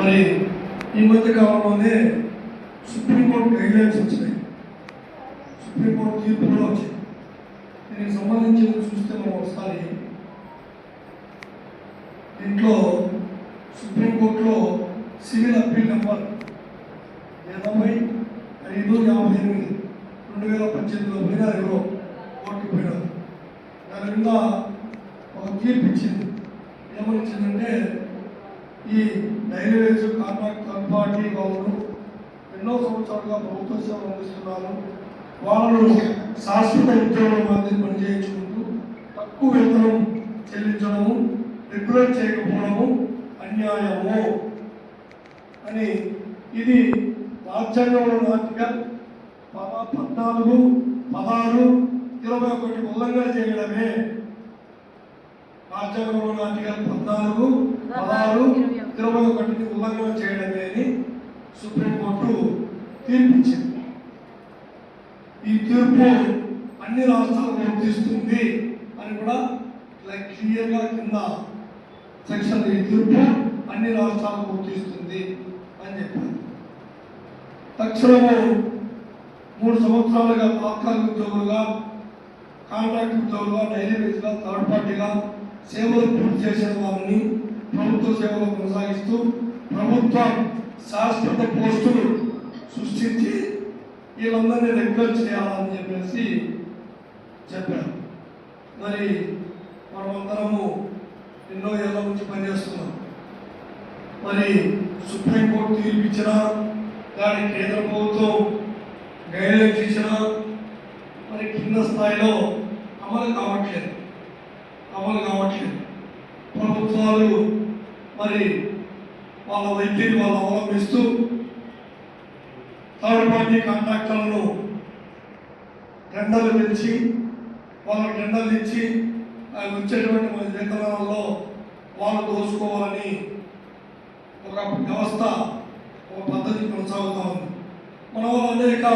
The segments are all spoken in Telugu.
మరి ఈ మధ్య కాలంలోనే సుప్రీంకోర్టు గైడ్లైన్స్ వచ్చినాయి. సుప్రీంకోర్టు తీర్పు కూడా వచ్చింది. దీనికి సంబంధించి చూస్తే మనం ఒకసారి దీంట్లో సుప్రీంకోర్టులో సివిల్ అప్పీల్ నెంబర్ ఎనభై ఐదు యాభై ఎనిమిది రెండు వేల పద్దెనిమిదిలో పోయినారు ఎవరో కోర్టుకు పోయినారు దాని మీద ఒక తీర్పు ఇచ్చింది. ఏమని ఇచ్చిందంటే ఈ రైల్వేస్ కాంట్రాక్ట్ కంపార్టీ వాళ్ళు ఎన్నో సంవత్సరాలుగా ప్రభుత్వ సేవలు అందిస్తున్నారు. వాళ్ళు శాశ్వత ఉద్యోగుల మాదిరి పనిచేయించుకుంటూ తక్కువ వేతనం చెల్లించడము రెగ్యులర్ చేయకపోవడము అన్యాయము అని ఇది రాజ్యాంగంలో ఆర్టికల్ పద్నాలుగు పదహారు ఇరవై ఒకటి ఉల్లంఘన చేయడమే. రాజ్యాంగంలో ఆర్టికల్ పద్నాలుగు పదహారు ఇరవై ఒకటిని ఉల్లంఘన చేయడమే అని సుప్రీంకోర్టు తీర్పిచ్చింది. ఈ తీర్పు అన్ని రాష్ట్రాలకు వర్తిస్తుంది అని కూడా ఇలా క్లియర్గా కింద సెక్షన్ ఈ తీర్పు అన్ని రాష్ట్రాలకు వర్తిస్తుంది అని చెప్పారు. తక్షణము మూడు సంవత్సరాలుగా తాత్కాలిక ఉద్యోగులుగా కాంట్రాక్ట్ ఉద్యోగులుగా డైలీ వేజ్గా థర్డ్ పార్టీగా సేవలు పూర్తి చేసిన వారిని ప్రభుత్వ సేవలు కొనసాగిస్తూ ప్రభుత్వం శాశ్వత పోస్టులు సృష్టించి వీళ్ళందరినీ రెగ్యులర్ చేయాలని చెప్పేసి చెప్పారు. మరి మనమందరము ఎన్నో ఏళ్ళ నుంచి పనిచేస్తున్నాం. మరి సుప్రీంకోర్టు తీర్పు ఇచ్చినా దాని కేంద్ర ప్రభుత్వం గైడ్లైన్స్ ఇచ్చినా మరి కింద స్థాయిలో అమలు కావట్లేదు. అమలు కావట్లేదు. ప్రభుత్వాలు మరి వాళ్ళ వైద్యులు వాళ్ళు అవలంబిస్తూ థర్డ్ పార్టీ కాంట్రాక్టర్లను టెండర్లు పిలిచి వాళ్ళకి టెండర్లు ఇచ్చి అవి వచ్చేటువంటి మన వేతనాలలో వాళ్ళు దోచుకోవాలని ఒక వ్యవస్థ ఒక పద్ధతి కొనసాగుతూ ఉంది. మన అనేక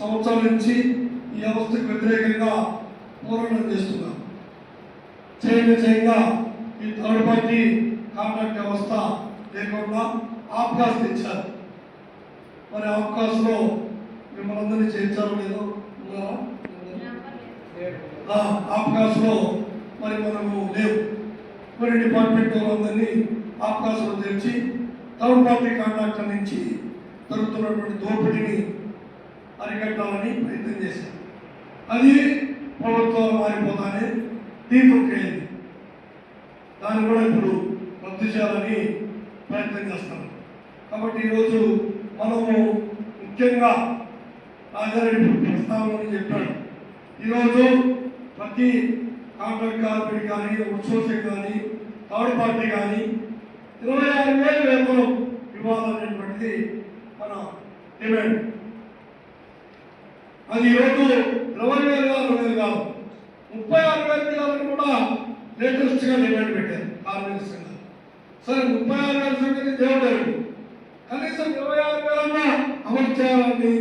సంవత్సరాల నుంచి ఈ వ్యవస్థకు వ్యతిరేకంగా పోరాటం చేస్తున్నారు. చేయంగా చేయంగా ఈ థర్డ్ పార్టీ కాంట్రాక్ట్ వ్యవస్థ లేకుండా ఆప్కాస్ తెచ్చారు మరి ఆప్కాస్లో మిమ్మల్ని అందరినీ చేర్చారు లేదో ఉన్నారా? మరి మనము లేవు. మరి డిపార్ట్మెంట్ వాళ్ళందరినీ ఆప్కాస్లో తెరిచి థర్డ్ పార్టీ కాంట్రాక్టర్ నుంచి జరుగుతున్నటువంటి దోపిడీని అరికట్టాలని ప్రయత్నం చేశారు. అది ప్రభుత్వాలు మారిపోతానే తీర్పుకెళ్ళింది దాన్ని కూడా ఇప్పుడు అందించాలని చేయాలని ప్రయత్నం చేస్తాం కాబట్టి ఈరోజు మనము ముఖ్యంగా రాజారెడ్డి ప్రస్తావన చెప్పాడు. ఈరోజు ప్రతి కాంట్రాక్ట్ కార్పొరేట్ కానీ ఉత్సోసింగ్ కానీ థర్డ్ పార్టీ కానీ ఇరవై ఆరు వేలు వేతనం ఇవ్వాలనేటువంటిది మన డిమాండ్. అది ఈరోజు ఇరవై వేలు కాదు వేలు కాదు. ముప్పై ఆరు వేలు కూడా లేటెస్ట్గా డిమాండ్ పెట్టారు. కార్మిక సరే ముప్పై ఆరు వేల సంగతి దేవుడు కనీసం ఇరవై ఆరు వేలన్నా అమలు చేయాలని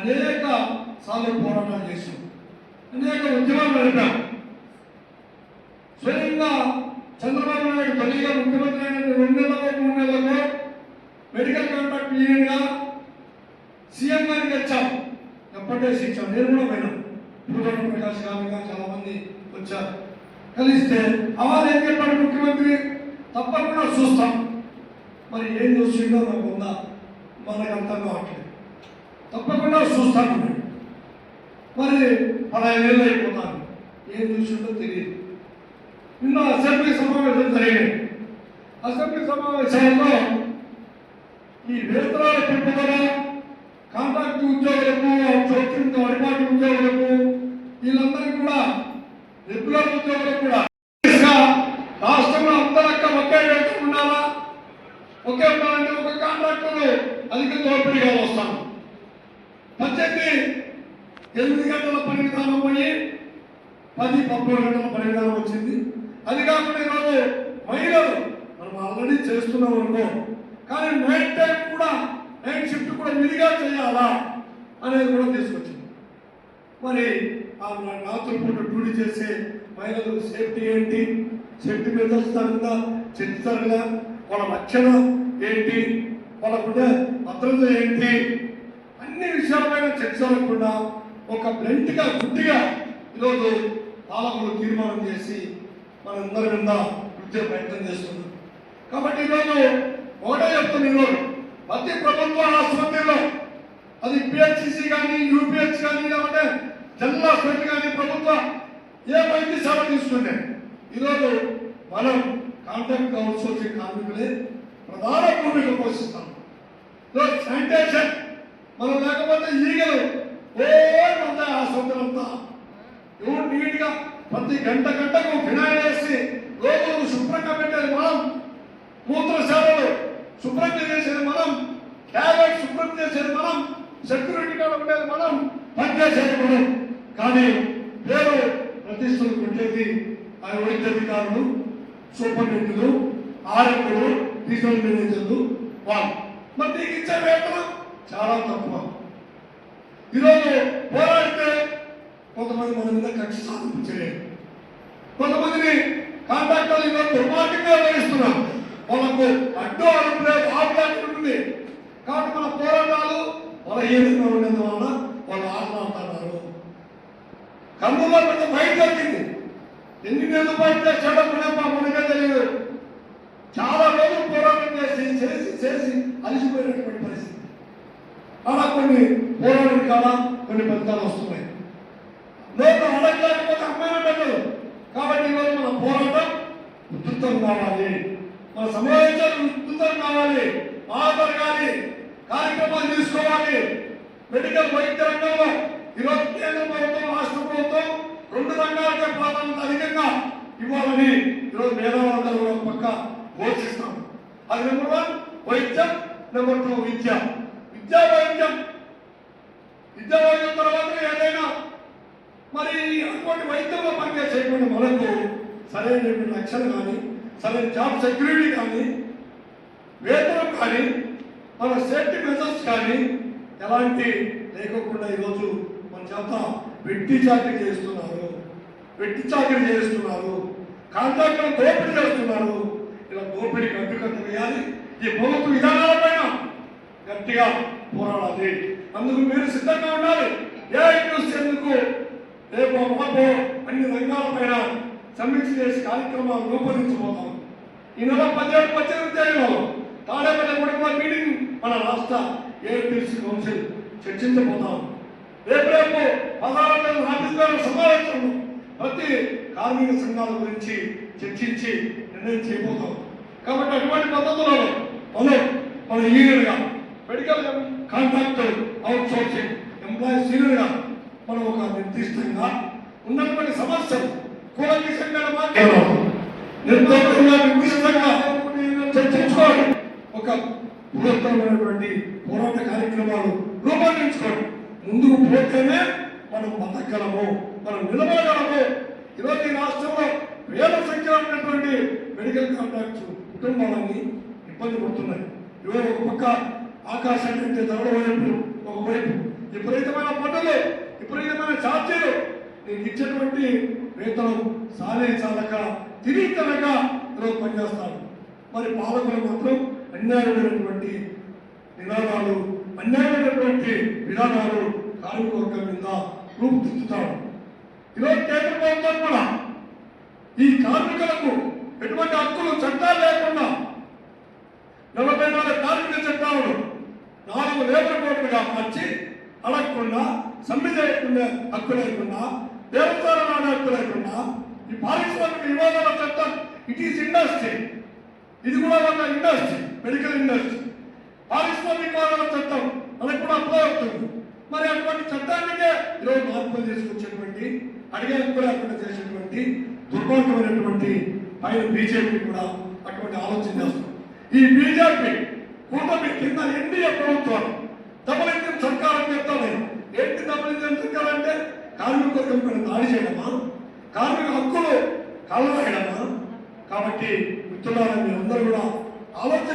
అనేక సార్లు పోరాటాలు చేశాం. అనేక ఉద్యమాలు నడిపాం. స్వయంగా చంద్రబాబు నాయుడు తొలిగా ముఖ్యమంత్రి అయిన రెండు నెలల మూడు నెలల్లో మెడికల్ కాంట్రాక్ట్ యూనియన్గా సీఎం గారికి వచ్చాం ఎప్పటికేసి ఇచ్చాం. నేను కూడా పోయినా. పూజన ప్రకాష్ చాలా మంది వచ్చారు. కలిస్తే అవారు ఏం చెప్పాడు ముఖ్యమంత్రి? చూస్తాం. మరి ఏం చూసిందో నాకు ఉందా మనకు అర్థం కావట్లేదు తప్పకుండా చూస్తాను మరి. పదహైదు ఏళ్ళు అయిపోతాను ఏం చూసిందో తెలియదు. నిన్న అసెంబ్లీ సమావేశం జరిగింది. అసెంబ్లీ సమావేశాల్లో ఈ వేతనాల పెంపుదల కాంట్రాక్ట్ ఉద్యోగులకు చోట్ల అడిపాటి ఉద్యోగులకు వీళ్ళందరికీ కూడా రెగ్యులర్ ఉద్యోగులకు కూడా గా రాష్ట్రంలో అందరక్క ఒకే వేతనం ఉండాలా ఒకే ఉండాలంటే ఒక కాంట్రాక్టర్ అధిక దోపిడీగా వస్తాను పద్దెనిమిది ఎనిమిది గంటల పని విధానం పోయి పది పదమూడు గంటల పని విధానం వచ్చింది. అది కాకుండా ఈరోజు మహిళలు మనం ఆల్రెడీ చేస్తున్నాం అనుకో కానీ నైట్ టైం కూడా నైట్ షిఫ్ట్ కూడా విడిగా చేయాలా అనేది కూడా తీసుకొచ్చింది. మరి ఆ రాత్రిపూట డ్యూటీ చేసే మహిళలకు సేఫ్టీ ఏంటి? సేఫ్టీ మెజర్స్ తగ్గ చర్చిస్తారు వాళ్ళ రక్షణ ఏంటి? వాళ్ళకుండే భద్రత ఏంటి? అన్ని విషయాలపైన చర్చ జరగకుండా ఒక బ్లెంట్గా గుడ్డిగా ఈరోజు పాలకులు తీర్మానం చేసి మనందరి మీద విద్య ప్రయత్నం చేస్తున్నారు. కాబట్టి ఈరోజు ఒకటే చెప్తున్నా ఈరోజు ప్రతి ప్రభుత్వ ఆసుపత్రిలో అది పిహెచ్సి కానీ యూపీహెచ్ కానీ లేకపోతే జనరల్ హాస్పిటల్ కానీ ప్రభుత్వ ఏ వైద్యశాల తీసుకుంటే ఈరోజు మనం కాంట్రాక్ట్ అవుట్సోర్సింగ్ కార్మికులే ప్రధాన భూమిక పోషిస్తాం. శానిటేషన్ మనం లేకపోతే ఈగలు ఓ ఆ ఆసుపత్రి అంతా ఎవరు నీట్గా ప్రతి గంట గంటకు ఫినాయిల్ వేసి రోగులను శుభ్రంగా పెట్టేది మనం. మూత్రశాలలు శుభ్రంగా చేసేది మనం. ట్యాబ్లెట్ శుభ్రం చేసేది మనం. సెక్యూరిటీ కూడా ఉండేది మనం. పనిచేసేది మనం. కానీ పేరు ప్రతిష్టలు పెట్టేది ఆ వైద్య అధికారులు సూపరింటెండెంట్లు ఆర్ఎంలు రీజనల్ మేనేజర్లు వాళ్ళు. మరి నీకు ఇచ్చే వేతనం చాలా తక్కువ. ఈరోజు పోరాడితే కొంతమంది మన మీద కక్ష సాధింపు చేయలేదు కొంతమందిని కాంట్రాక్టర్లు ఈరోజు దుర్మార్గంగా వ్యవహరిస్తున్నారు. వాళ్ళకు అడ్డు అడుగులే ఆపులాంటి ఉంటుంది కాబట్టి మన పోరాటాలు బలహీనంగా ఉండేందువలన వాళ్ళు ఆటలాడుతున్నారు కన్నుల్లో పెద్ద భయం జరిగింది. ఎన్ని నెలలు బయట చేశాడో కూడా మా మనకే తెలియదు చాలా రోజులు పోరాటం చేసి చేసి అలిసిపోయినటువంటి పరిస్థితి. అలా కొన్ని పోరాడు కాదా కొన్ని ఫలితాలు వస్తున్నాయి. నేను అడగలేకపోతే అమ్మాయి పెట్టదు కాబట్టి ఈరోజు మన పోరాటం ఉధృతం కావాలి. మన సమావేశాలు ఉధృతం కావాలి. జరగాలి. కార్యక్రమాలు తీసుకోవాలి. మెడికల్ వైద్య రంగంలో ఈరోజు కేంద్ర ప్రభుత్వం రాష్ట్ర ప్రభుత్వం రెండు రంగాలకే ప్రాధాన్యత అధికంగా ఇవ్వాలని ఈరోజు మేధావులందరూ ఒక పక్క ఘోషిస్తాం అది నెంబర్ వన్. వైద్యం నెంబర్ టూ విద్య. విద్యా వైద్యం. విద్యా వైద్యం తర్వాత ఏదైనా మరి అటువంటి వైద్యంలో పనిచేసేటువంటి మనకు సరైనటువంటి రక్షణ కానీ సరైన జాబ్ సెక్యూరిటీ కానీ వేతనం కానీ మన సేఫ్టీ మెజర్స్ కానీ ఎలాంటి లేకోకుండా ఈరోజు మన చేత వెట్టి చాకరీ చేస్తున్నారు వెట్టి చాకరీ చేస్తున్నారు కాంట్రాక్టులు దోపిడీ చేస్తున్నారు. ఇలా దోపిడీకి అడ్డుకట్టు వేయాలి. ఈ ప్రభుత్వ విధానాలపైన గట్టిగా పోరాడాలి. అందుకు మీరు సిద్ధంగా ఉండాలి. ఏ ఎందుకు? రేపు మాపో అన్ని రంగాలపైన సమీక్ష చేసి కార్యక్రమాలు రూపొందించబోతాం. ఈ నెల పదిహేడు పద్దెనిమిది తేదీలో తాడేపల్లి కూడా మీటింగ్ మన రాష్ట్ర ఏపీసీ కౌన్సిల్ చర్చించబోతాం. రేపు రేపు పదహారు తేదీ సమావేశం ప్రతి కార్మిక సంఘాల గురించి చర్చించి నిర్ణయం చేయబోతాం. కాబట్టి అటువంటి పద్ధతులలో మనం మన యూనియన్గా medical contractor outsourcing employees యూనియన్గా మనం ఒక నిర్దిష్టంగా ఉన్నటువంటి సమస్యలు నిర్దిష్టంగా నిర్దిష్టంగా చర్చించుకోవాలి. ఒక బృహత్తరమైనటువంటి పోరాట కార్యక్రమాలు రూపొందించుకోండి ముందుకు పోతేనే మనం బతకగలము మనం నిలబడగలము. ఈరోజు ఈ రాష్ట్రంలో వేల సంఖ్యలో ఉన్నటువంటి మెడికల్ కాంట్రాక్ట్స్ కుటుంబాలన్నీ ఇబ్బంది పడుతున్నాయి. ఇవాళ ఒక పక్క ఆకాశాన్ని అంటే ధరల వైపు. ఒకవైపు విపరీతమైన పన్నులు విపరీతమైన ఛార్జీలు. నీకు ఇచ్చినటువంటి వేతనం సాలే చాలక తిరిగి తనక ఈరోజు పనిచేస్తాను మరి పాలకులు మాత్రం అన్యాయమైనటువంటి నినాదాలు అన్యాయమైనటువంటి విధానాలు కార్మిక వర్గం మీద రూపుదిద్దుతాడు ఈరోజు కేంద్ర ప్రభుత్వం కూడా ఈ కార్మికులకు ఎటువంటి హక్కులు చట్టాలు లేకుండా నలభై నాలుగు కార్మిక చట్టాలను నాలుగు లేబర్ కోడ్లుగా మార్చి అడగకుండా సమ్మె చేయకుండా హక్కు లేకుండా దేవస్థానం ఆడే హక్కు లేకుండా ఈ పారిశ్రామిక వివాదాల చట్టం ఇట్ ఈస్ ఇండస్ట్రీ. ఇది కూడా ఒక ఇండస్ట్రీ మెడికల్ ఇండస్ట్రీ. పారిశ్రామిక వివాదాల చట్టం మనకు కూడా అప్లై అవుతుంది మరి అటువంటి చట్టానికే ఈరోజు మార్పులు తీసుకొచ్చేటువంటి అడిగే హక్కు లేకుండా చేసేటువంటి దుర్మార్గమైనటువంటి పైన బీజేపీ కూడా అటువంటి ఆలోచన చేస్తుంది. ఈ బీజేపీ కూటమి కింద ఎన్డీఏ ప్రభుత్వం డబుల్ ఇంజిన్ సర్కారం చెప్తాను. ఏంటి డబుల్ ఇంజిన్ సర్కార్ అంటే కార్మిక వర్గం దాడి చేయడమా? కార్మిక హక్కులు కలవేయడమా కాబట్టి మిత్రులారా మీరందరూ కూడా ఆలోచన